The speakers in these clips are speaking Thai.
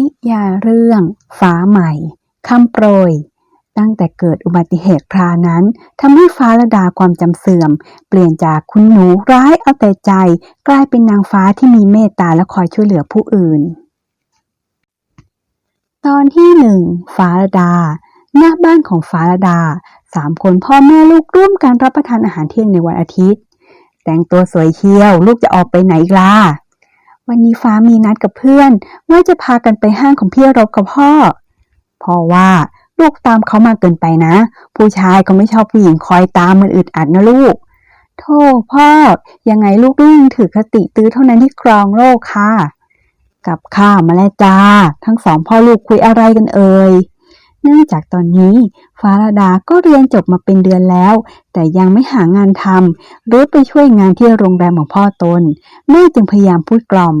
นิยายเรื่องฟ้าใหม่คำโปรย ตั้งแต่เกิดอุบัติเหตุครานั้นทำให้ฟ้าระดาความจำเสื่อม เปลี่ยนจากคุณหนูร้ายเอาแต่ใจ กลายเป็นนางฟ้าที่มีเมตตาและคอยช่วยเหลือผู้อื่น ตอนที่หนึ่งฟ้าระดา หน้าบ้านของฟ้าระดาสามคนพ่อแม่ลูกร่วมกันรับประทานอาหารเที่ยงในวันอาทิตย์ แต่งตัวสวยเชียวลูกจะออกไปไหนอีกล่ะ วันนี้ฟ้ามีนัดกับเพื่อน ว่าจะพากันไปห้างของพี่รบกับพ่อ พ่อว่าลูกตามเขามาเกินไปนะ ผู้ชายก็ไม่ชอบผู้หญิงคอยตามมันอึดอัดนะลูก โธ่พ่อ ยังไงลูกก็ยังถือคติตื้อเท่านั้นที่ครองโลกค่ะ กับข้ามาแล้วจ้า ทั้งสองพ่อลูกคุยอะไรกันเอ่ย เนื่องจากตอนนี้ฟ้าราดาก็เรียนจบมาเป็นเดือนแล้ว แต่ยังไม่หางานทำรุดไปช่วยงานที่โรงแรมของพ่อตน แม่จึงพยายามพูดกล่อม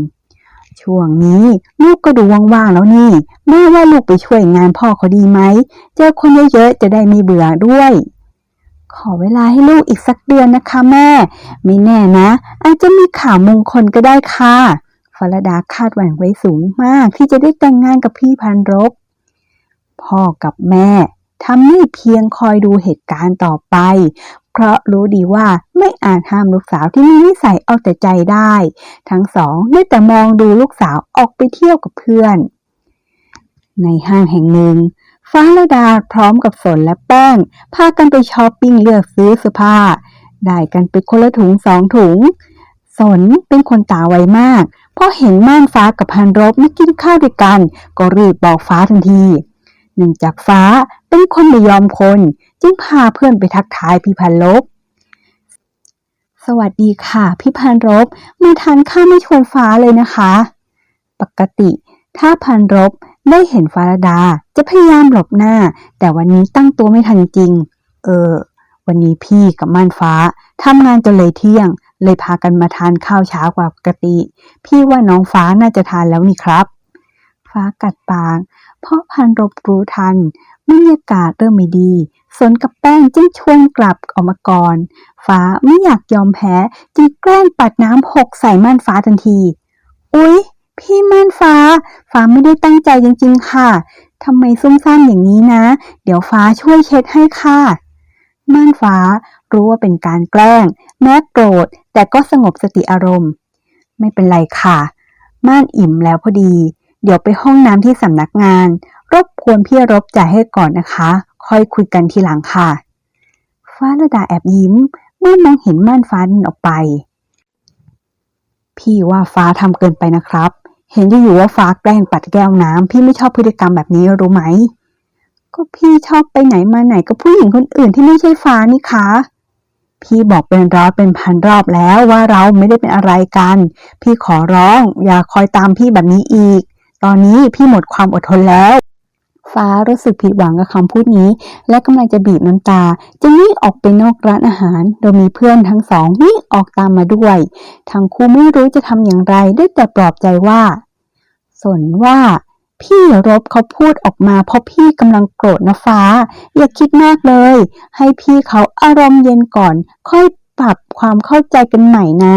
ช่วงนี้ลูกก็ดูว่างๆแล้วนี่ แม่ว่าลูกไปช่วยงานพ่อเขาดีไหม เจอคนเยอะๆจะได้ไม่เบื่อด้วย ขอเวลาให้ลูกอีกสักเดือนนะคะแม่ ไม่แน่นะ อาจจะมีข่าวมงคลก็ได้ค่ะฟารดาคาดหวังไว้สูงมากที่จะได้แต่งงานกับพี่พันรบ พ่อกับแม่ทำได้เพียงคอยดูเหตุการณ์ต่อไป เพราะรู้ดีว่าไม่อาจห้ามลูกสาวที่มีนิสัยเอาแต่ใจได้ ทั้งสองได้แต่มองดูลูกสาวออกไปเที่ยวกับเพื่อน ในห้างแห่งหนึ่ง ฟ้าและดาพร้อมกับสนและแป้ง พากันไปช้อปปิ้งเลือกซื้อเสื้อผ้า ได้กันไปคนละถุงสองถุง สนเป็นคนตาไวมากพอเห็นม่านฟ้ากับพันรบมากินข้าวด้วยกัน ก็รีบบอกฟ้าทันที เนื่องจากฟ้าเป็นคนไม่ยอมคน จึงพาเพื่อนไปทักทายพี่พันลบ สวัสดีค่ะ พี่พันรบมาทานข้าวไม่ชวนฟ้าเลยนะคะ ปกติถ้าพันรบได้เห็นฟาราดาจะพยายามหลบหน้า แต่วันนี้ตั้งตัวไม่ทันจริง เออ วันนี้พี่กับม่านฟ้าทำงานจนเลยเที่ยง เลยพากันมาทานข้าวช้ากว่าปกติ พี่ว่าน้องฟ้าน่าจะทานแล้วนี่ครับ ฟ้ากัดปาก เพราะพันรบรู้ทันบรรยากาศเริ่มไม่ดี สนกับแป้งจึงชวนกลับออกมาก่อน ฟ้าไม่อยากยอมแพ้จึงแกล้งปัดน้ำหกใส่ม่านฟ้าทันที อุ๊ย พี่ม่านฟ้า ฟ้าไม่ได้ตั้งใจจริงๆค่ะทำไมซุ่มซ่ามอย่างนี้นะ เดี๋ยวฟ้าช่วยเช็ดให้ค่ะ ม่านฟ้ารู้ว่าเป็นการแกล้ง แม้โกรธแต่ก็สงบสติอารมณ์ ไม่เป็นไรค่ะ ม่านอิ่มแล้วพอดี เดี๋ยวไปห้องน้ำที่สำนักงาน รบกวนพี่รบจ่ายให้ก่อนนะคะ ค่อยคุยกันทีหลังค่ะ ฟ้าระดาแอบยิ้ม เมื่อมองเห็นม่านฟ้าเดินออกไป พี่ว่าฟ้าทำเกินไปนะครับ เห็นอยู่ว่าฟ้าแกล้งปัดแก้วน้ำพี่ไม่ชอบพฤติกรรมแบบนี้รู้ไหม ก็พี่ชอบไปไหนมาไหนกับผู้หญิงคนอื่นที่ไม่ใช่ฟ้านี่คะพี่บอกเป็นร้อยเป็นพันรอบแล้วว่าเราไม่ได้เป็นอะไรกัน พี่ขอร้องอย่าคอยตามพี่แบบนี้อีก ตอนนี้พี่หมดความอดทนแล้ว ฟ้ารู้สึกผิดหวังกับคำพูดนี้ และกำลังจะบีบน้ำตา จึงวิ่งออกไปนอกร้านอาหาร โดยมีเพื่อนทั้งสองวิ่งออกตามมาด้วย ทั้งคู่ไม่รู้จะทำอย่างไรได้แต่ปลอบใจว่า สนว่าพี่รบเขาพูดออกมาเพราะพี่กำลังโกรธนะฟ้า อย่าคิดมากเลย ให้พี่เขาอารมณ์เย็นก่อน ค่อยปรับความเข้าใจกันใหม่นะ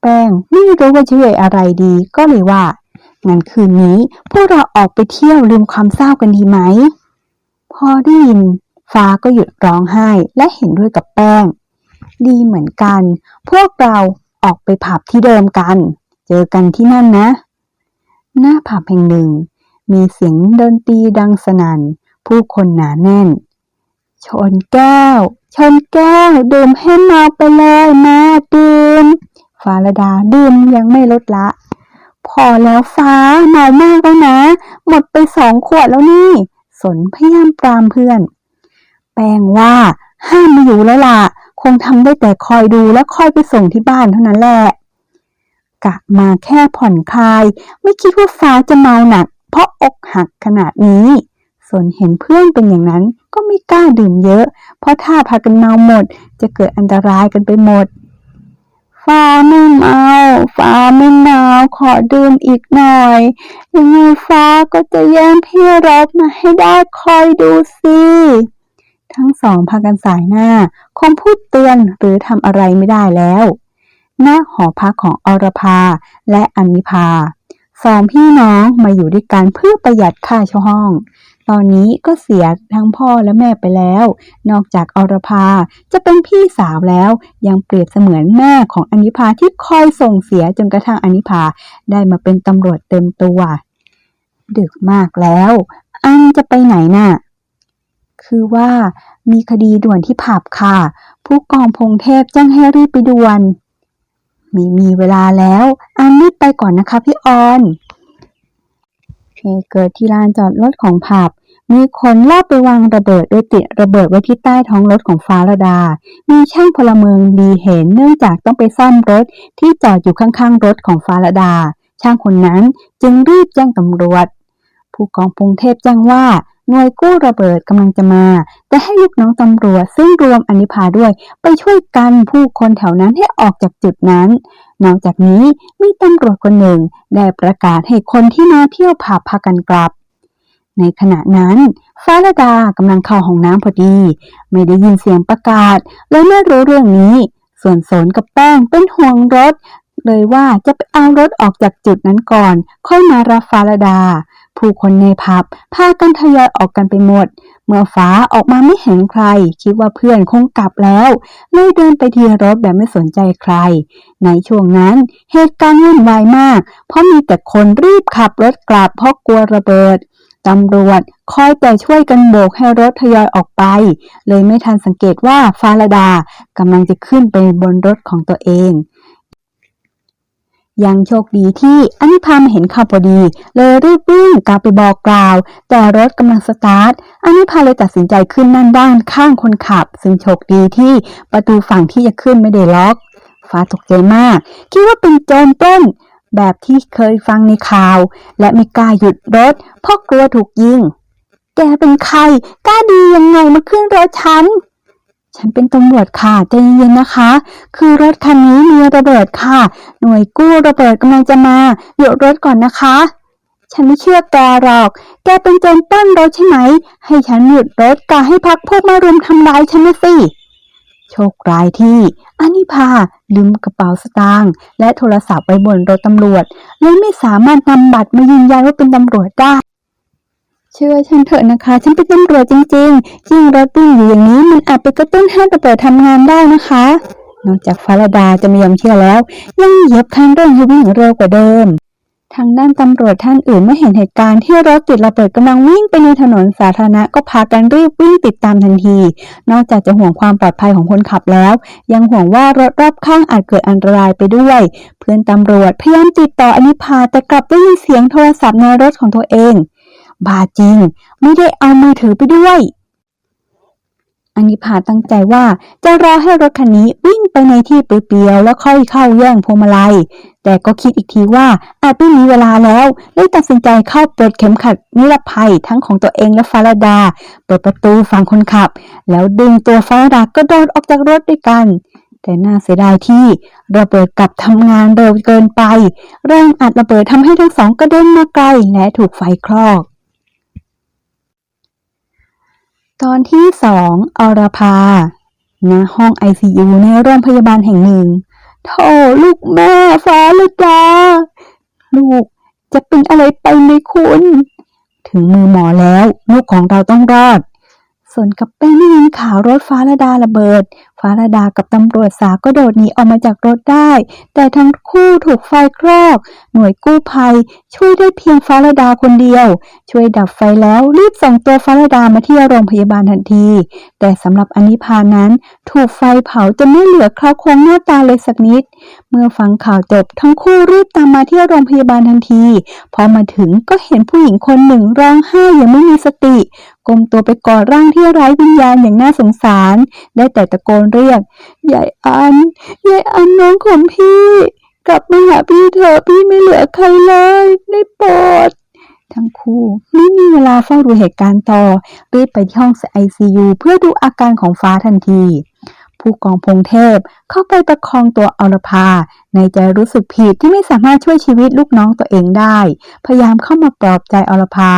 แป้งไม่รู้ว่าจะช่วยอะไรดีก็เลยว่า งั้นคืนนี้พวกเราออกไปเที่ยวลืมความเศร้ากันดีไหม พอได้ยิน ฟ้าก็หยุดร้องไห้และเห็นด้วยกับแป้ง ดีเหมือนกัน พวกเราออกไปผับที่เดิมกัน เจอกันที่นั่นนะ หน้าผับแห่งหนึ่ง มีเสียงดนตรีดังสนั่น ผู้คนหนาแน่น ชนแก้ว ชนแก้ว ดื่มให้เมาไปเลยมาดื่มฟาราดาดื่มยังไม่ลดละ พอแล้วฟ้าเมามากแล้วนะ หมดไปสองขวดแล้วนี่ สนพยายามปรามเพื่อน แปลงว่า ห้ามไมาอยู่แล้วล่ะ คงทำได้แต่คอยดูและคอยไปส่งที่บ้านเท่านั้นแหละ กะมาแค่ผ่อนคลาย ไม่คิดว่าฟ้าจะเมาหนัก เพราะอกหักขนาดนี้ สนเห็นเพื่อนเป็นอย่างนั้นก็ไม่กล้าดื่มเยอะ เพราะถ้าพากันเมาหมด จะเกิดอันตรายกันไปหมด ฟ้าไม่เมาฟ้าไม่เมาขอดื่มอีกหน่อยยังไงฟ้าก็จะแย่งพี่รบมาให้ได้คอยดูสิทั้งสองพากันสายหน้า คงพูดเตือนหรือทำอะไรไม่ได้แล้วณหอพักของอรภาและอนิภาสองพี่น้องมาอยู่ด้วยกันเพื่อประหยัดค่าเช่าห้อง ตอนนี้ก็เสียทั้งพ่อและแม่ไปแล้ว นอกจากอรพาจะเป็นพี่สาวแล้ว ยังเปรียบเสมือนแม่ของอนิพาที่คอยส่งเสียจนกระทั่งอนิพาได้มาเป็นตำรวจเต็มตัว ดึกมากแล้ว อันจะไปไหนน่ะ คือว่ามีคดีด่วนที่ผับค่ะ ผู้กองพงเทพแจ้งให้รีบไปด่วนไม่มีเวลาแล้ว อันรีบไปก่อนนะคะพี่ออนเหตุเกิดที่ลานจอดรถของผับ มีคนลอบไปวางระเบิดโดยติดระเบิดไว้ที่ใต้ท้องรถของฟ้าระดา มีช่างพลเมืองดีเห็นเนื่องจากต้องไปซ่อมรถที่จอดอยู่ข้างๆรถของฟ้าระดา ช่างคนนั้นจึงรีบแจ้งตำรวจ ผู้กองพงเทพแจ้งว่าหน่วยกู้ระเบิดกำลังจะมา แต่ให้ลูกน้องตำรวจซึ่งรวมอนิพาด้วย ไปช่วยกันผู้คนแถวนั้นให้ออกจากจุดนั้น นอกจากนี้มีตำรวจคนหนึ่งได้ประกาศให้คนที่มาเที่ยวผับพากันกลับ ในขณะนั้นฟ้าระดากำลังเข้าห้องน้ำพอดี ไม่ได้ยินเสียงประกาศเลยไม่รู้เรื่องนี้ ส่วนสนกับแป้งเป็นห่วงรถ เลยว่าจะไปเอารถออกจากจุดนั้นก่อน ค่อยมารับฟ้าระดา ผู้คนในผับพากันทยอยออกกันไปหมด เมื่อฟ้าออกมาไม่เห็นใคร คิดว่าเพื่อนคงกลับแล้ว เลยเดินไปที่รถแบบไม่สนใจใคร ในช่วงนั้นเหตุการณ์วุ่นวายมาก เพราะมีแต่คนรีบขับรถกลับเพราะกลัวระเบิด ตำรวจคอยแต่ช่วยกันโบกให้รถทยอยออกไป เลยไม่ทันสังเกตว่าฟาราดากำลังจะขึ้นไปบนรถของตัวเอง ยังโชคดีที่อนิพามเห็นข่าวพอดี เลยรีบวิ่งกลับไปบอกกล่าว แต่รถกำลังสตาร์ทอนิพาเลยตัดสินใจขึ้นนั่งด้านข้างคนขับ ซึ่งโชคดีที่ประตูฝั่งที่จะขึ้นไม่ได้ล็อก ฟ้าตกใจมาก คิดว่าเป็นโจรปล้น แบบที่เคยฟังในข่าว และไม่กล้าหยุดรถเพราะกลัวถูกยิง แกเป็นใครกล้าดียังไงมาขึ้นรถฉัน ฉันเป็นตำรวจค่ะใจเย็นๆนะคะ คือรถคันนี้มีระเบิดค่ะ หน่วยกู้ระเบิดกำลังจะมาหยุดรถก่อนนะคะ ฉันไม่เชื่อแกหรอก แกเป็นโจรปล้นรถใช่ไหม ให้ฉันหยุดรถกาให้พักพวกมารุมทำร้ายฉันนะสิ โชคร้ายที่อานิพาลืมกระเป๋าสตางค์และโทรศัพท์ไว้บนรถตำรวจเลยไม่สามารถนำบัตรมายืนยันว่าเป็นตำรวจได้ เชื่อฉันเถอะนะคะ ฉันเป็นตำรวจจริงๆยิ่งรถวิ่งอยู่อย่างนี้มันอาจไปกระตุ้นให้ระเบิดทำงานได้นะคะ นอกจากฟาราดาจะไม่ยอมเชื่อแล้ว ยังเหยียบคันเร่งให้วิ่งเร็วกว่าเดิม ทางด้านตำรวจท่านอื่นเมื่อเห็นเหตุการณ์ที่รถติดระเบิดกำลังวิ่งไปในถนนสาธารณะก็พากันรีบวิ่งติดตามทันที นอกจากจะห่วงความปลอดภัยของคนขับแล้ว ยังห่วงว่ารถรอบข้างอาจเกิดอันตรายไปด้วย เพื่อนตำรวจพยายามติดต่ออนิพาแต่กลับได้ยินเสียงโทรศัพท์ในรถของตัวเอง บาจริง ไม่ได้เอามือถือไปด้วย อนิพาตั้งใจว่าจะรอให้รถคันนี้วิ่งไปในที่เปลี่ยวๆแล้วค่อยเข้าแย่งพวงมาลัย แต่ก็คิดอีกทีว่าอาจไม่มีเวลาแล้วเลยตัดสินใจเข้าเปิดเข็มขัดนิรภัยทั้งของตัวเองและฟาราดา เปิดประตูฝั่งคนขับ แล้วดึงตัวฟาราดากระโดดออกจากรถด้วยกันแต่น่าเสียดายที่ระเบิดกลับทำงานเร็วเกินไป แรงอัดระเบิดทำให้ทั้งสองกระเด็นมาไกลและถูกไฟคลอก ตอนที่สองอรพาณห้องไอซียูในโรงพยาบาลแห่งหนึ่งโธ่ลูกแม่ฟ้าเลยจ้าลูกจะเป็นอะไรไปไหมคุณ ถึงมือหมอแล้ว ลูกของเราต้องรอด ส่วนกับแป้งได้ยินข่าวรถฟ้าระดาระเบิด ฟ้าระดากับตำรวจสาก็โดดหนีออกมาจากรถได้ แต่ทั้งคู่ถูกไฟคลอก หน่วยกู้ภัย ช่วยได้เพียงฟ้าระดาคนเดียว ช่วยดับไฟแล้วรีบส่งตัวฟ้าระดามาที่โรงพยาบาลทันที แต่สำหรับอนิพานั้น ถูกไฟเผาจนไม่เหลือคราโครงหน้าตาเลยสักนิด เมื่อฟังข่าวจบทั้งคู่รีบตามมาที่โรงพยาบาลทันที พอมาถึงก็เห็นผู้หญิงคนหนึ่งร้องไห้อย่างไม่มีสติก้มตัวไปกอดร่างที่ไร้วิญญาณอย่างน่าสงสาร ได้แต่ตะโกนเรียกยายอันยายอันน้องของพี่ กลับมาหาพี่เถอะพี่ไม่เหลือใครเลยได้โปรดทั้งคู่ไม่มีเวลาเฝ้าดูเหตุการณ์ต่อรีบไปที่ห้องไอซียูเพื่อดูอาการของฟ้าทันที ผู้กองพงเทพเข้าไปประคองตัวอรพาในใจรู้สึกผิดที่ไม่สามารถช่วยชีวิตลูกน้องตัวเองได้ พยายามเข้ามาปลอบใจอรพา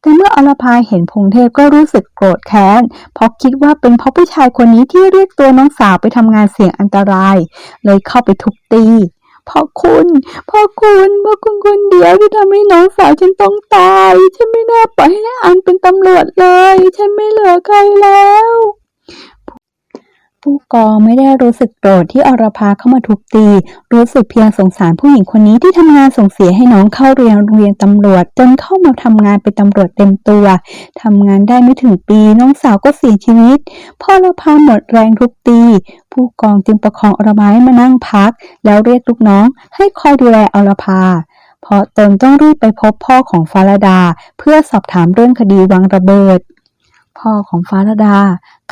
แต่เมื่ออรพาเห็นพงเทพก็รู้สึกโกรธแค้น เพราะคิดว่าเป็นเพราะผู้ชายคนนี้ที่เรียกตัวน้องสาวไปทำงานเสี่ยงอันตราย เลยเข้าไปทุบตีพ่อคุณพ่อคุณพ่อคุณคนเดียวที่ทำให้น้องสาวฉันต้องตาย ฉันไม่น่าปล่อยให้อันเป็นตำรวจเลย ฉันไม่เหลือใครแล้ว ผู้กองไม่ได้รู้สึกโกรธที่อรพาเข้ามาทุบตี รู้สึกเพียงสงสารผู้หญิงคนนี้ที่ทำงานส่งเสียให้น้องเข้าเรียนโรงเรียนตำรวจ จนเข้ามาทำงานเป็นตำรวจเต็มตัวทำงานได้ไม่ถึงปีน้องสาวก็เสียชีวิตพ่ออรพาหมดแรงทุบตี ผู้กองจึงประคองอรพาให้มานั่งพัก แล้วเรียกลูกน้องให้คอยดูแลอรพาเพราะตนต้องรีบไปพบพ่อของฟาราดา เพื่อสอบถามเรื่องคดีวางระเบิด พ่อของฟ้าราดา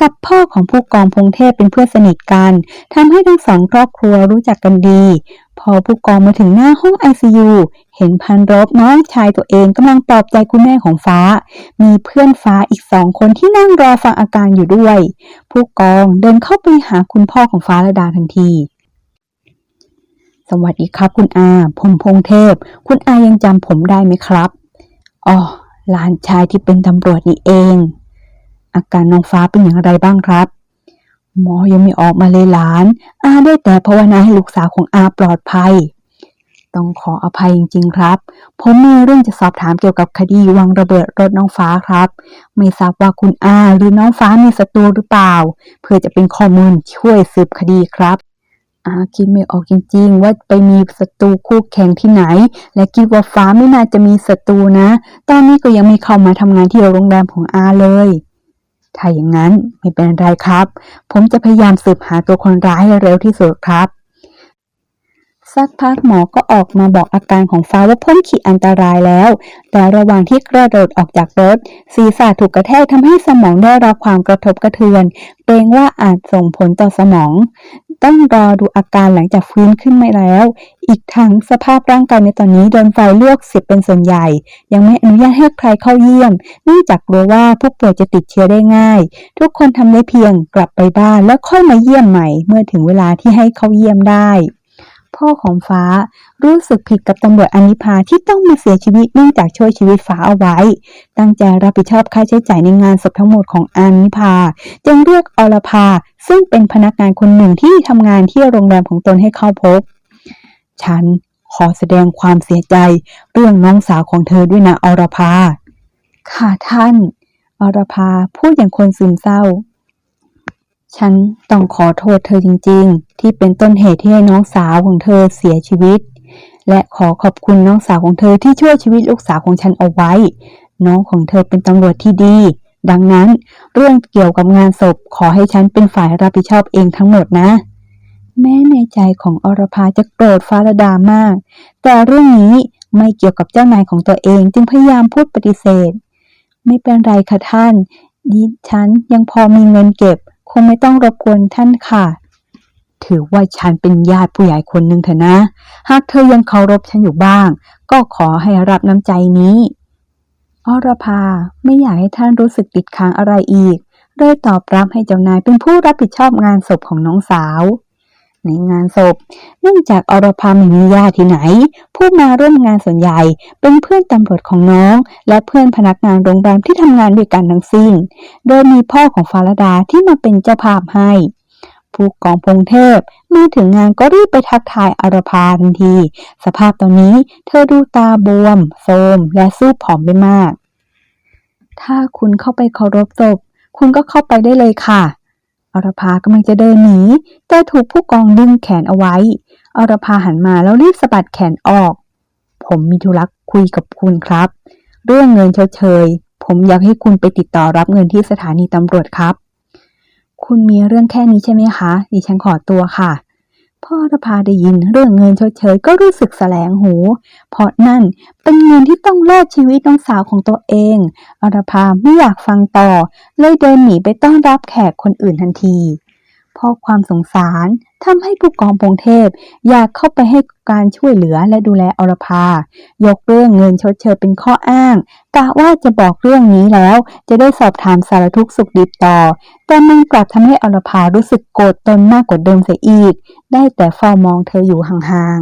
กับพ่อของผู้กองพงเทพเป็นเพื่อนสนิทกันทำให้ทั้งสองครอบครัวรู้จักกันดี พอผู้กองมาถึงหน้าห้องไอซียูเห็นพันรบน้องชายตัวเองกำลังปลอบใจคุณแม่ของฟ้า มีเพื่อนฟ้าอีกสองคนที่นั่งรอฟังอาการอยู่ด้วย ผู้กองเดินเข้าไปหาคุณพ่อของฟ้าระดาทันทีสวัสดีครับคุณอา ผมพงเทพ คุณอายังจำผมได้ไหมครับ อ๋อ หลานชายที่เป็นตำรวจนี่เอง อาการน้องฟ้าเป็นอย่างไรบ้างครับ หมอยังไม่ออกมาเลยหลาน อาได้แต่ภาวนาให้ลูกสาวของอาปลอดภัย ต้องขออภัยจริงๆครับ ผมมีเรื่องจะสอบถามเกี่ยวกับคดีวางระเบิดรถน้องฟ้าครับ ไม่ทราบว่าคุณอาหรือน้องฟ้ามีศัตรูหรือเปล่า เพื่อจะเป็นข้อมูลช่วยสืบคดีครับอาคิดไม่ออกจริงๆ ว่าไปมีศัตรูคู่แข่งที่ไหน และคิดว่าฟ้าไม่น่าจะมีศัตรูนะ ตอนนี้ก็ยังไม่เข้ามาทำงานที่โรงแรมของอาเลย ถ้าอย่างนั้นไม่เป็นไรครับ ผมจะพยายามสืบหาตัวคนร้ายให้เร็วที่สุดครับสักพักหมอก็ออกมาบอกอาการของฟ้าว่าพ้นขีดอันตรายแล้วแต่ระหว่างที่กระโดดออกจากรถ ศีรษะถูกกระแทกทำให้สมองได้รับความกระทบกระเทือนเกรงว่าอาจส่งผลต่อสมอง ต้องรอดูอาการหลังจากฟื้นขึ้นไมาแล้ว อีกทั้งสภาพร่างกายในตอนนี้โดนไฟลวกเสียเป็นส่วนใหญ่ ยังไม่อนุญาตให้ใครเข้าเยี่ยม เนื่องจากกลัวว่าผู้ป่วยจะติดเชื้อได้ง่าย ทุกคนทำได้เพียงกลับไปบ้านแล้วค่อยมาเยี่ยมใหม่ เมื่อถึงเวลาที่ให้เข้าเยี่ยมได้พ่อของฟ้ารู้สึกผิดกับตำรวจอนิพาที่ต้องมาเสียชีวิตเนื่องจากช่วยชีวิตฟ้าเอาไว้ ตั้งใจรับผิดชอบค่าใช้จ่ายในงานศพทั้งหมดของอนิพา จึงเรียกอรภา ซึ่งเป็นพนักงานคนหนึ่งที่ทำงานที่โรงแรมของตนให้เข้าพบ ฉันขอแสดงความเสียใจเรื่องน้องสาวของเธอด้วยนะอรภาค่ะท่าน อรภาพูดอย่างคนซึมเศร้า ฉันต้องขอโทษเธอจริง ๆ ที่เป็นต้นเหตุที่ให้น้องสาวของเธอเสียชีวิต และขอขอบคุณน้องสาวของเธอที่ช่วยชีวิตลูกสาวของฉันเอาไว้ น้องของเธอเป็นตำรวจที่ดี ดังนั้น เรื่องเกี่ยวกับงานศพขอให้ฉันเป็นฝ่ายรับผิดชอบเองทั้งหมดนะ แม้ในใจของอรภาจะโกรธฟารดามาก แต่เรื่องนี้ไม่เกี่ยวกับเจ้านายของตัวเองจึงพยายามพูดปฏิเสธ ไม่เป็นไรค่ะท่าน ดิฉันยังพอมีเงินเก็บ คงไม่ต้องรบกวนท่านค่ะ ถือว่าฉันเป็นญาติผู้ใหญ่คนหนึ่งเถอะนะ หากเธอยังเคารพฉันอยู่บ้าง ก็ขอให้รับน้ำใจนี้ อรภาไม่อยากให้ท่านรู้สึกติดค้างอะไรอีกเลยตอบรับให้เจ้านายเป็นผู้รับผิดชอบงานศพของน้องสาว ในงานศพ เนื่องจากอรภาไม่มีญาติที่ไหน ผู้มาร่วมงานส่วนใหญ่เป็นเพื่อนตำรวจของน้อง และเพื่อนพนักงานโรงแรมที่ทำงานด้วยกันทั้งสิ้น โดยมีพ่อของฟารดาที่มาเป็นเจ้าภาพให้ ผู้กองพงเทพ มาถึงงานก็รีบไปทักทายอารภาทันที สภาพตอนนี้เธอดูตาบวม โทมและสู้ผอมไปมาก ถ้าคุณเข้าไปเคารพศพ คุณก็เข้าไปได้เลยค่ะ อรภากำลังจะเดินหนีแต่ถูกผู้กองดึงแขนเอาไว้ อรภาหันมาแล้วรีบสะบัดแขนออก ผมมีธุระคุยกับคุณครับ เรื่องเงินเชยผมอยากให้คุณไปติดต่อรับเงินที่สถานีตำรวจครับคุณมีเรื่องแค่นี้ใช่ไหมคะ ดิฉันขอตัวค่ะ พ่ออรภาได้ยินเรื่องเงินชดเชยก็รู้สึกแสลงหู เพราะนั่นเป็นเงินที่ต้องแลกชีวิตน้องสาวของตัวเอง อรภาไม่อยากฟังต่อ เลยเดินหนีไปต้อนรับแขกคนอื่นทันทีเพราะความสงสารทำให้ผู้กองพงเทพ อยากเข้าไปให้การช่วยเหลือและดูแลอรภายกเรื่องเงินชดเชยเป็นข้ออ้างกะว่าจะบอกเรื่องนี้แล้ว จะได้สอบถามสารทุกข์สุขดิบต่อ แต่มันกลับทำให้อรภารู้สึกโกรธตนมากกว่าเดิมเสียอีก ได้แต่เฝ้ามองเธออยู่ห่าง